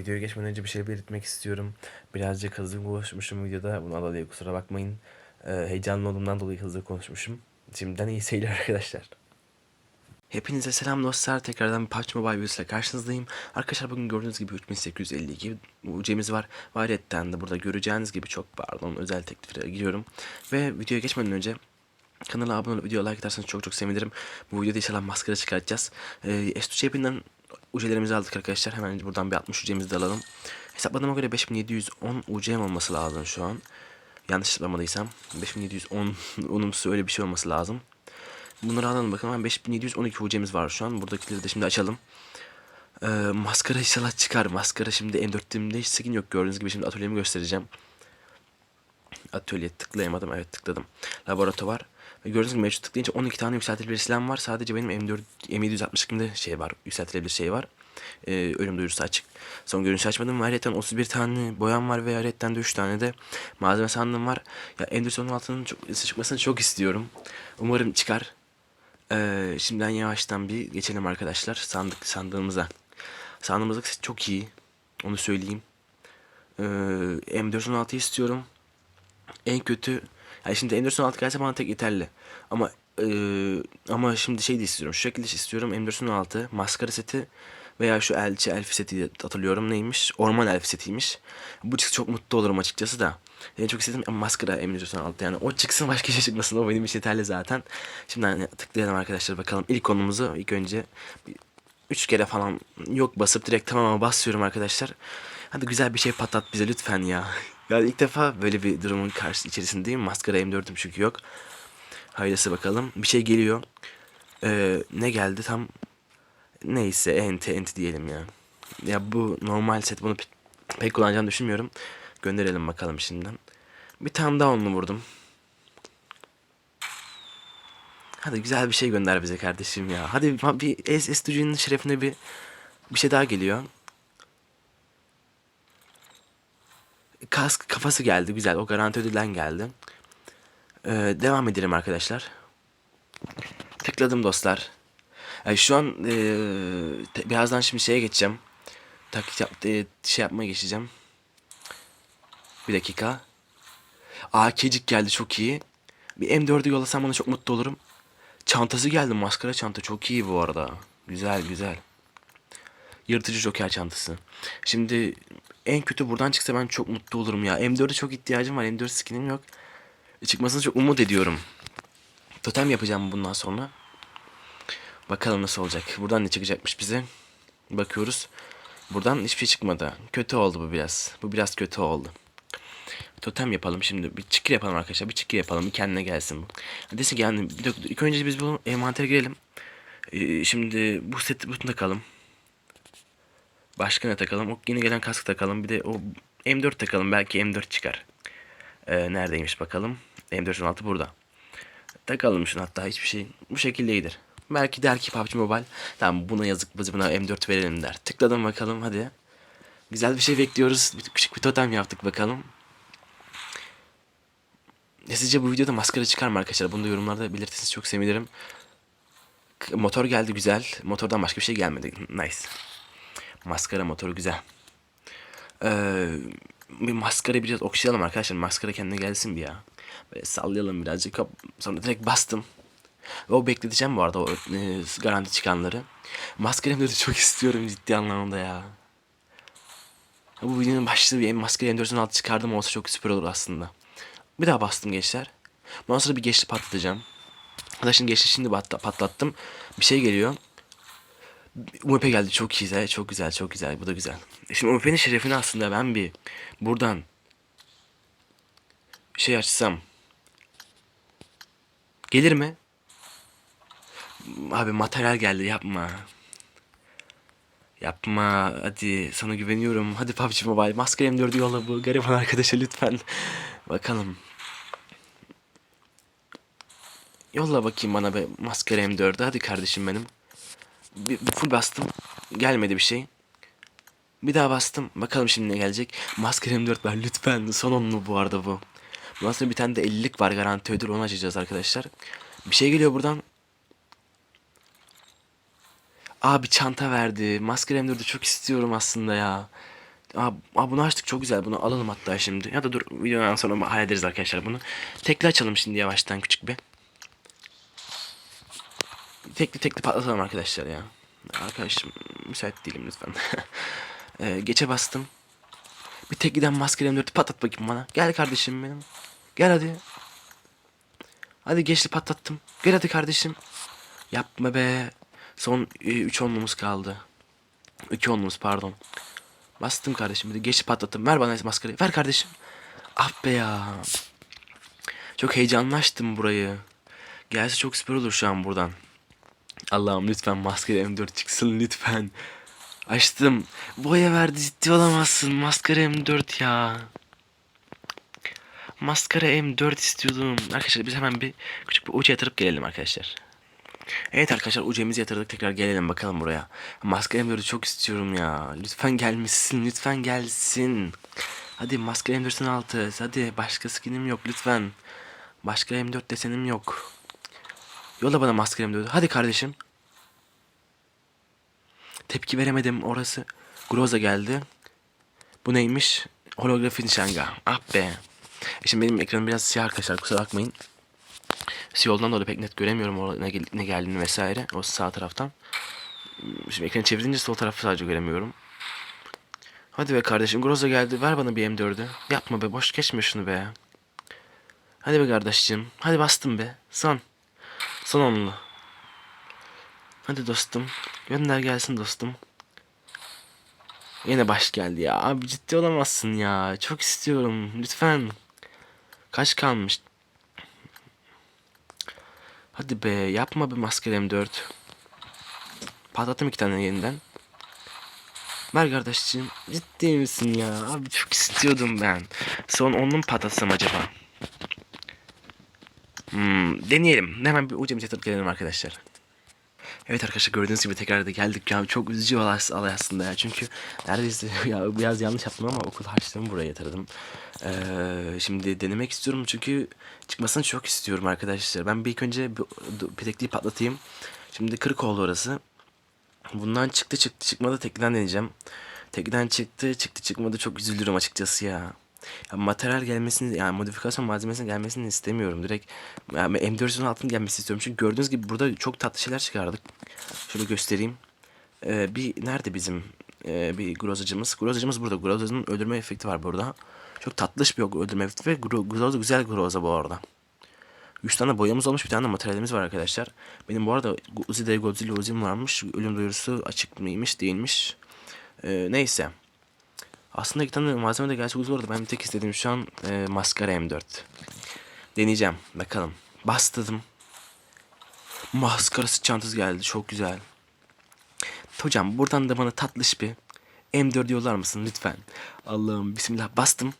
videoya geçmeden önce bir şey belirtmek istiyorum. Birazcık hızlı konuşmuşum videoda. Buna dolayı kusura bakmayın. Ee, heyecanlı olduğumdan dolayı hızlı konuşmuşum. Şimdiden iyi seyirler arkadaşlar. Hepinize selam dostlar. Tekrardan bir PUBG Mobile videosuyla karşınızdayım. Arkadaşlar bugün gördüğünüz gibi 3852 UC'miz var. Ve de burada göreceğiniz gibi çok pardon özel tekliflere giriyorum. Ve videoya geçmeden önce Kanala abone olup videoya like atarsanız çok çok sevinirim. Bu videoda inşallah maskara çıkartacağız. Ee, S2 App'inden ucelerimizi aldık arkadaşlar. Hemen buradan bir 60 ucemizi de alalım. Hesapladığıma göre 5710 ucem olması lazım şu an. Yanlış hesaplamadıysam. 5710 unumsu öyle bir şey olması lazım. Bunları alalım bakalım. Hemen 5712 ucemiz var şu an. Buradakileri de şimdi açalım. Ee, maskara inşallah çıkar. Maskara şimdi M4'ümde hiç skin yok. Gördüğünüz gibi şimdi atölyemi göstereceğim. Atölye tıklayamadım. Evet tıkladım. Laboratuvar. Ve gördüğünüz gibi mevcut tıklayınca 12 tane yükseltilebilir silahım var. Sadece benim M4 M762'mde şey var. Yükseltilebilir şey var. Ee, ölüm duyurusu açık. Son görünüşü açmadım. Ve ayrıca 31 tane boyam var ve ayrıca de 3 tane de malzeme sandığım var. Ya Endüstri 16'nın çok, çıkmasını çok istiyorum. Umarım çıkar. Ee, şimdiden yavaştan bir geçelim arkadaşlar sandık sandığımıza. Sandığımızda çok iyi. Onu söyleyeyim. Ee, M416 istiyorum. En kötü yani şimdi M416 gelse bana tek yeterli. Ama e, ama şimdi şey de istiyorum. Şu şekilde istiyorum. M416 maskara seti veya şu elçi elfi seti hatırlıyorum neymiş? Orman elfi setiymiş. Bu çıksa çok mutlu olurum açıkçası da. En çok istediğim ama maskara M416 yani o çıksın başka şey çıkmasın o benim için yeterli zaten. Şimdi hani tıklayalım arkadaşlar bakalım. İlk konumuzu ilk önce bir üç kere falan yok basıp direkt tamama basıyorum arkadaşlar. Hadi güzel bir şey patlat bize lütfen ya. Ya ilk defa böyle bir durumun karşı içerisindeyim. Maskara M4'üm çünkü yok. Hayırlısı bakalım. Bir şey geliyor. Ee, ne geldi tam neyse enti enti diyelim ya. Ya bu normal set bunu pe- pek kullanacağını düşünmüyorum. Gönderelim bakalım şimdiden. Bir tane daha onlu vurdum. Hadi güzel bir şey gönder bize kardeşim ya. Hadi bir S-Studio'nun şerefine bir bir şey daha geliyor. Kask kafası geldi güzel o garanti ödülden geldi. Ee, devam edelim arkadaşlar. Tıkladım dostlar. Yani şu an e, te- birazdan şimdi şeye geçeceğim. Taklit yap, e, şey yapmaya geçeceğim. Bir dakika. AK'cik geldi çok iyi. Bir M4'ü yollasam bana çok mutlu olurum. Çantası geldi maskara çanta çok iyi bu arada. Güzel güzel. Yırtıcı joker çantası. Şimdi en kötü buradan çıksa ben çok mutlu olurum ya. M4'e çok ihtiyacım var. M4 skinim yok. E, Çıkmasını çok umut ediyorum. Totem yapacağım bundan sonra. Bakalım nasıl olacak. Buradan ne çıkacakmış bize? Bakıyoruz. Buradan hiçbir şey çıkmadı. Kötü oldu bu biraz. Bu biraz kötü oldu. Totem yapalım şimdi. Bir çıkır yapalım arkadaşlar. Bir çıkır yapalım. Bir kendine gelsin bu. Desin ki yani bir ilk önce biz bu envantere girelim. Ee, şimdi bu seti bunu takalım. Başka ne takalım? O yeni gelen kask takalım. Bir de o M4 takalım. Belki M4 çıkar. Ee, neredeymiş bakalım. M416 burada. Takalım şunu hatta hiçbir şey. Bu şekilde iyidir. Belki der ki PUBG Mobile. Tamam buna yazık biz buna M4 verelim der. Tıkladım bakalım hadi. Güzel bir şey bekliyoruz. Bir, küçük bir totem yaptık bakalım. Ya sizce bu videoda maskara çıkar mı arkadaşlar? Bunu da yorumlarda belirtirseniz çok sevinirim. Motor geldi güzel. Motordan başka bir şey gelmedi. Nice. Maskara motoru güzel. Ee, bir maskara biraz okşayalım arkadaşlar. Maskara kendine gelsin bir ya. Böyle sallayalım birazcık. Sonra direkt bastım. Ve o bekleteceğim bu arada o e, garanti çıkanları. Maskara de çok istiyorum ciddi anlamda ya. Bu videonun başlığı bir maskara M416 çıkardım olsa çok süper olur aslında. Bir daha bastım gençler. Bundan sonra bir geçli patlatacağım. Hatta şimdi geçli şimdi patla- patlattım. Bir şey geliyor. UMP geldi çok güzel çok güzel çok güzel bu da güzel. Şimdi UMP'nin şerefine aslında ben bir buradan şey açsam gelir mi? Abi materyal geldi yapma. Yapma hadi sana güveniyorum. Hadi PUBG Mobile maske M4'ü yolla bu gariban arkadaşa lütfen. Bakalım. Yolla bakayım bana be maskara M4'ü hadi kardeşim benim. Bir, bir full bastım. Gelmedi bir şey. Bir daha bastım. Bakalım şimdi ne gelecek. Maskara M4 ver lütfen. Son onlu bu arada bu. Bundan sonra bir tane de 50'lik var garanti ödül. Onu açacağız arkadaşlar. Bir şey geliyor buradan. Abi çanta verdi. Maskara M4'ü çok istiyorum aslında ya. Aa, aa, bunu açtık çok güzel. Bunu alalım hatta şimdi. Ya da dur videodan sonra hallederiz arkadaşlar bunu. Tekli açalım şimdi yavaştan küçük bir. Tekli tekli patlatalım arkadaşlar ya. Arkadaşım müsait değilim lütfen. ee, geçe bastım. Bir tek giden maskeli M4'ü patlat bakayım bana. Gel kardeşim benim. Gel hadi. Hadi geçti patlattım. Gel hadi kardeşim. Yapma be. Son 3 onlumuz kaldı. 2 onlumuz pardon. Bastım kardeşim. Hadi geçti patlattım. Ver bana maskarayı. Ver kardeşim. Ah be ya. Çok heyecanlaştım burayı. Gelse çok süper olur şu an buradan. Allah'ım lütfen maskeli M4 çıksın lütfen. Açtım. Boya verdi ciddi olamazsın. Maskara M4 ya. Maskara M4 istiyordum. Arkadaşlar biz hemen bir küçük bir uca yatırıp gelelim arkadaşlar. Evet arkadaşlar ucemizi yatırdık tekrar gelelim bakalım buraya. Maskara M4'ü çok istiyorum ya. Lütfen gelmişsin lütfen gelsin. Hadi maskara M4'ün altı. Hadi başka skinim yok lütfen. Başka M4 desenim yok. Yolla bana maskara M4'ü. Hadi kardeşim. Tepki veremedim orası. Groza geldi. Bu neymiş? Holografi nişanga. Ah be. E Şimdi benim ekranım biraz siyah arkadaşlar kusura bakmayın. Yoldan dolayı pek net göremiyorum ne, gel- ne geldiğini vesaire. O sağ taraftan. Şimdi ekranı çevirince sol tarafı sadece göremiyorum. Hadi be kardeşim Groza geldi. Ver bana bir M4'ü. Yapma be boş geçme şunu be. Hadi be kardeşim. Hadi bastım be. Son. Son onlu. Hadi dostum. Gönder gelsin dostum. Yine baş geldi ya. Abi ciddi olamazsın ya. Çok istiyorum. Lütfen. Kaç kalmış? Hadi be yapma be maskeli M4. Patlattım iki tane yeniden. Ver kardeşciğim. Ciddi misin ya? Abi çok istiyordum ben. Son onu mu patlatsam acaba? Hmm, deneyelim. Hemen bir ucumuza yatırıp gelelim arkadaşlar. Evet arkadaşlar gördüğünüz gibi tekrar da geldik ya çok üzücü olay aslında ya çünkü neredeyse ya biraz yanlış yaptım ama okul harçlığımı buraya yatırdım. Ee, şimdi denemek istiyorum çünkü çıkmasını çok istiyorum arkadaşlar. Ben bir ilk önce petekliği patlatayım. Şimdi 40 oldu orası. Bundan çıktı çıktı çıkmadı tekliden deneyeceğim. Tekliden çıktı çıktı çıkmadı çok üzülürüm açıkçası ya. Ya materyal gelmesini yani modifikasyon malzemesinin gelmesini istemiyorum. Direkt yani M4'ün altının gelmesini istiyorum. Çünkü gördüğünüz gibi burada çok tatlı şeyler çıkardık. Şöyle göstereyim. Ee, bir nerede bizim ee, bir grozacımız? Grozacımız burada. Grozacının öldürme efekti var burada. Çok tatlış bir öldürme efekti ve gro groza güzel groza bu arada. 3 tane boyamız olmuş bir tane de materyalimiz var arkadaşlar. Benim bu arada Uzi'de Godzilla Uzi'm varmış. Ölüm duyurusu açık mıymış değilmiş. Ee, neyse. Aslında iki tane malzeme de gelse güzel olurdu. Ben bir tek istediğim şu an e, maskara M4. Deneyeceğim. Bakalım. Bastırdım. Maskarası çantası geldi. Çok güzel. Hocam buradan da bana tatlış bir M4 yollar mısın lütfen? Allah'ım bismillah bastım.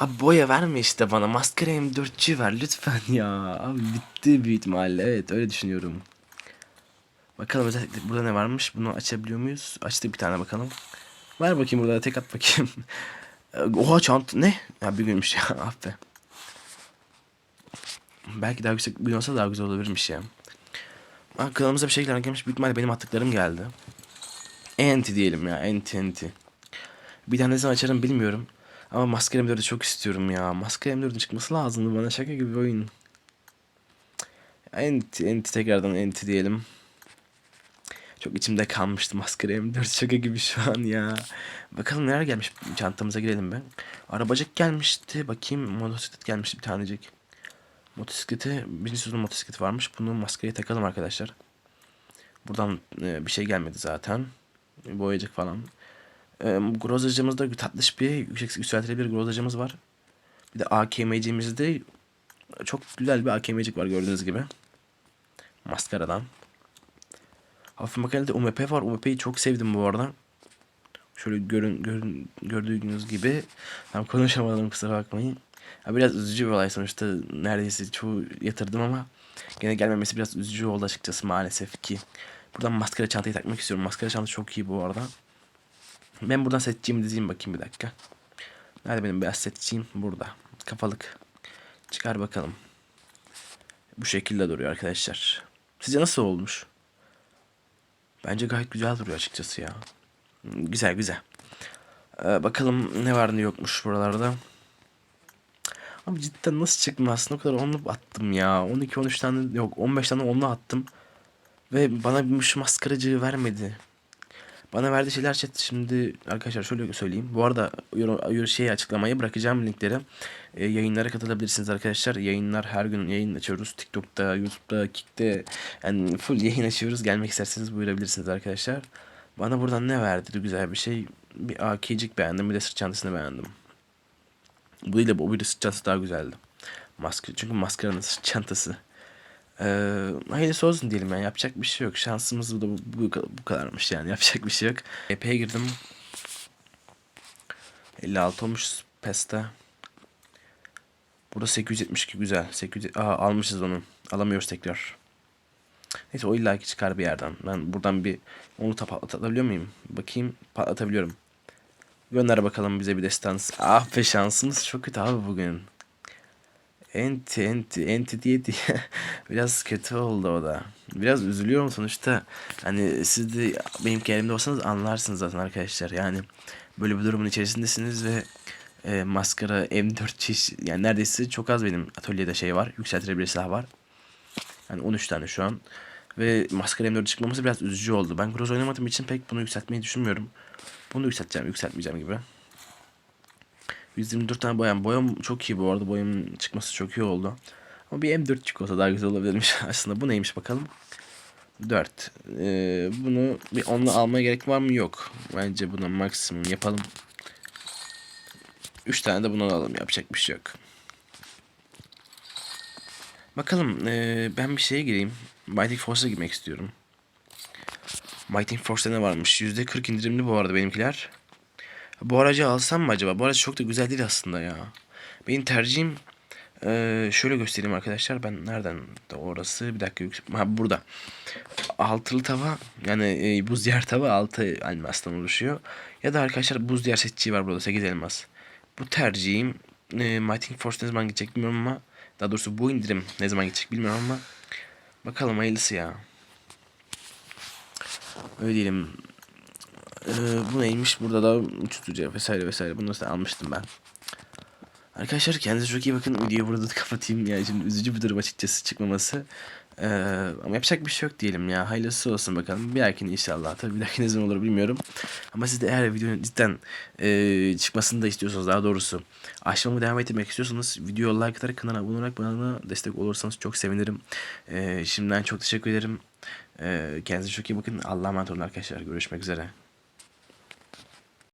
Abi boya verme işte bana. Maskara M4'cü ver lütfen ya. Abi bitti büyük ihtimalle. Evet öyle düşünüyorum. Bakalım özellikle burada ne varmış? Bunu açabiliyor muyuz? Açtık bir tane bakalım. Ver bakayım burada tek at bakayım. Oha çant ne? Ya bir günmüş ya ah be. Belki daha yüksek bir daha güzel olabilirmiş ya. Aa, kanalımıza bir şeyler gelmiş. Büyük ihtimalle benim attıklarım geldi. Enti diyelim ya. Enti enti. Bir tane ne zaman açarım bilmiyorum. Ama Maskara M4'ü çok istiyorum ya. Maskara M4'ün çıkması lazımdı bana. Şaka gibi bir oyun. Enti enti tekrardan enti diyelim. Çok içimde kalmıştı maskara M4 şaka gibi şu an ya. Bakalım neler gelmiş çantamıza girelim ben. Arabacık gelmişti. Bakayım motosiklet gelmişti bir tanecik. Motosikleti birinci sezon motosikleti varmış. Bunu maskaraya takalım arkadaşlar. Buradan e, bir şey gelmedi zaten. Boyacık falan. E, grozacımızda tatlış bir yüksek yükseltilebilir grozacımız var. Bir de AKM'cimizde çok güzel bir AKM'cik var gördüğünüz gibi. Maskaradan. Hafif makinede UMP var. UMP'yi çok sevdim bu arada. Şöyle görün, görün gördüğünüz gibi. Tam konuşamadım kusura bakmayın. Ya biraz üzücü bir olay sonuçta. Neredeyse çoğu yatırdım ama gene gelmemesi biraz üzücü oldu açıkçası maalesef ki. Buradan maskara çantayı takmak istiyorum. Maskara çanta çok iyi bu arada. Ben buradan seçeceğimi dizeyim bakayım bir dakika. Nerede benim beyaz seçeceğim? Burada. Kafalık. Çıkar bakalım. Bu şekilde duruyor arkadaşlar. Sizce nasıl olmuş? Bence gayet güzel duruyor açıkçası ya. Güzel güzel. Ee, bakalım ne var ne yokmuş buralarda. Abi cidden nasıl çıktım aslında o kadar onlu attım ya. 12-13 tane yok 15 tane onlu attım. Ve bana bir şu maskaracığı vermedi. Bana verdiği şeyler chat şimdi arkadaşlar şöyle söyleyeyim. Bu arada şey açıklamaya bırakacağım linkleri. E, yayınlara katılabilirsiniz arkadaşlar. Yayınlar her gün yayın açıyoruz. TikTok'ta, YouTube'da, Kick'te yani full yayın açıyoruz. Gelmek isterseniz buyurabilirsiniz arkadaşlar. Bana buradan ne verdi güzel bir şey. Bir AK'cik beğendim bir de sırt çantasını beğendim. Bu ile bu bir de sırt çantası daha güzeldi. Maske, çünkü maskaranın sırt çantası. Ee, hayırlısı olsun diyelim yani yapacak bir şey yok. Şansımız da bu, bu, bu kadarmış yani yapacak bir şey yok. EP'ye girdim. 56 olmuş PES'te. Burada 872 güzel. 800, Aa, almışız onu. Alamıyoruz tekrar. Neyse o illaki çıkar bir yerden. Ben buradan bir onu patlatabiliyor muyum? Bakayım patlatabiliyorum. Gönder bakalım bize bir destans. Ah be şansımız çok kötü abi bugün. Enti enti enti diye diye biraz kötü oldu o da. Biraz üzülüyorum sonuçta. Hani siz de benim yerimde olsanız anlarsınız zaten arkadaşlar. Yani böyle bir durumun içerisindesiniz ve e, maskara M4 çeşit yani neredeyse çok az benim atölyede şey var. Yükseltilebilir silah var. Yani 13 tane şu an. Ve maskara M4 çıkmaması biraz üzücü oldu. Ben cross oynamadığım için pek bunu yükseltmeyi düşünmüyorum. Bunu yükselteceğim, yükseltmeyeceğim gibi. 124 tane boyam. Boyam çok iyi bu arada. Boyamın çıkması çok iyi oldu. Ama bir M4 çık olsa daha güzel olabilirmiş aslında. Bu neymiş bakalım. 4. Ee, bunu bir onunla almaya gerek var mı? Yok. Bence buna maksimum yapalım. 3 tane de bunu alalım. Yapacak bir şey yok. Bakalım. Ee, ben bir şeye gireyim. Mighty Force'a girmek istiyorum. Mighty Force'da ne varmış? %40 indirimli bu arada benimkiler. Bu aracı alsam mı acaba? Bu araç çok da güzel değil aslında ya. Benim tercihim ee, şöyle göstereyim arkadaşlar. Ben nereden de orası? Bir dakika yüksek. Ha burada. Altılı tava yani e, buz diğer tava altı elmastan oluşuyor. Ya da arkadaşlar buz diğer seçici var burada 8 elmas. Bu tercihim e, Mighty Force ne zaman gidecek bilmiyorum ama daha doğrusu bu indirim ne zaman gidecek bilmiyorum ama bakalım hayırlısı ya. Öyle diyelim. Ee, bu neymiş? Burada da uçutucu vesaire vesaire. Bunları da almıştım ben. Arkadaşlar kendinize çok iyi bakın. Videoyu burada da kapatayım. Yani şimdi üzücü bir durum açıkçası çıkmaması. Ee, ama yapacak bir şey yok diyelim ya. Hayırlısı olsun bakalım. Bir dahakine inşallah. Tabii bir dahaki ne zaman olur bilmiyorum. Ama siz de eğer videonun cidden e, çıkmasını da istiyorsanız daha doğrusu aşmamı devam ettirmek istiyorsanız video like atarak kanala abone olarak bana destek olursanız çok sevinirim. E, şimdiden çok teşekkür ederim. E, kendinize çok iyi bakın. Allah'a emanet olun arkadaşlar. Görüşmek üzere.